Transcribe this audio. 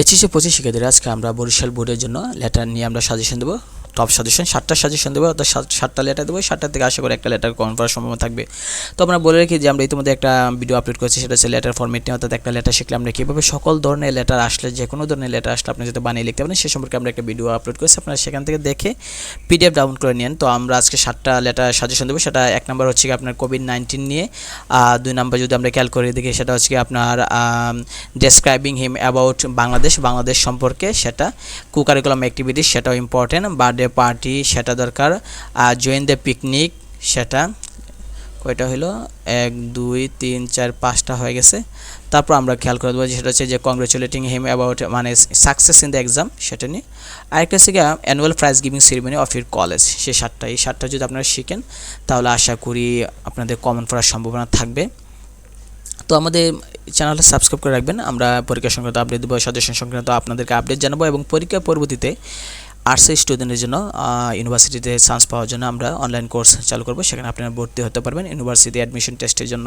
HSC পঁচিশ শিক্ষার্থীরা আজকে আমরা বরিশাল বোর্ডের জন্য লেটার নিয়ে আমরা সাজেশন দেবো। টপ সাজেশন সাতটা সাজেশন দেবো অর্থাৎ সাত- সাতটা লেটার দেবো সাতটা থেকে আশা করি একটা লেটার করার সম্ভাবনা থাকবে। তো আমরা বলে রাখি যে আমরা ইতিমধ্যে একটা ভিডিও আপলোড করেছি, সেটা হচ্ছে লেটার ফরম্যাট নিয়ে, অর্থাৎ একটা লেটার শিখলে আমরা কীভাবে সকল ধরনের লেটার আসলে যে কোনো ধরনের লেটার আসলে আপনি যদি বানিয়ে লিখতে পারেন, সে সম্পর্কে আমরা একটা ভিডিও আপলোড করেছি, আপনারা সেখান থেকে দেখে পিডিএফ ডাউনলোড করে নিন তো আমরা আজকে সাতটা লেটার সাজেশন দেবো, সেটা এক নম্বর হচ্ছে কি আপনার কোভিড নাইন্টিন নিয়ে, আর দুই নম্বর যদি আমরা খেয়াল করে দেখি, সেটা হচ্ছে কি আপনার describing him about Bangladesh Bangladesh সম্পর্কে সেটা কুকারিকুলাম অ্যাক্টিভিটিস সেটাও ইম্পর্টেন্ট বার্থডে পার্টি সেটা দরকার। আর জয়েন দ্য পিকনিক সেটা কয়টা হলো এক, দুই, তিন, চার, পাঁচটা হয়ে গেছে। তারপর আমরা খেয়াল করে দেবো সেটা হচ্ছে যে কংগ্রেচুলেটিং হিম অ্যাবাউট মানে সাকসেস ইন দ্য এক্সাম সেটা নিয়ে। আরেকটা হচ্ছে annual prize giving ceremony of your college সেই সাতটা, এই সাতটা যদি আপনারা শিখেন, তাহলে আশা করি আপনাদের কমন পড়ার সম্ভাবনা থাকবে। তো আমাদের চ্যানেলটা সাবস্ক্রাইব করে রাখবেন, আমরা পরীক্ষা সংক্রান্ত আপডেট দেবো সাজেশন সংক্রান্ত আপনাদেরকে আপডেট জানাব এবং পরীক্ষা পরবর্তীতে আর্টসের স্টুডেন্টের জন্য ইউনিভার্সিটিতে চান্স পাওয়ার জন্য আমরা অনলাইন কোর্স চালু করব। সেখানে আপনারা ভর্তি হতে পারবেন ইউনিভার্সিটি অ্যাডমিশন টেস্টের জন্য।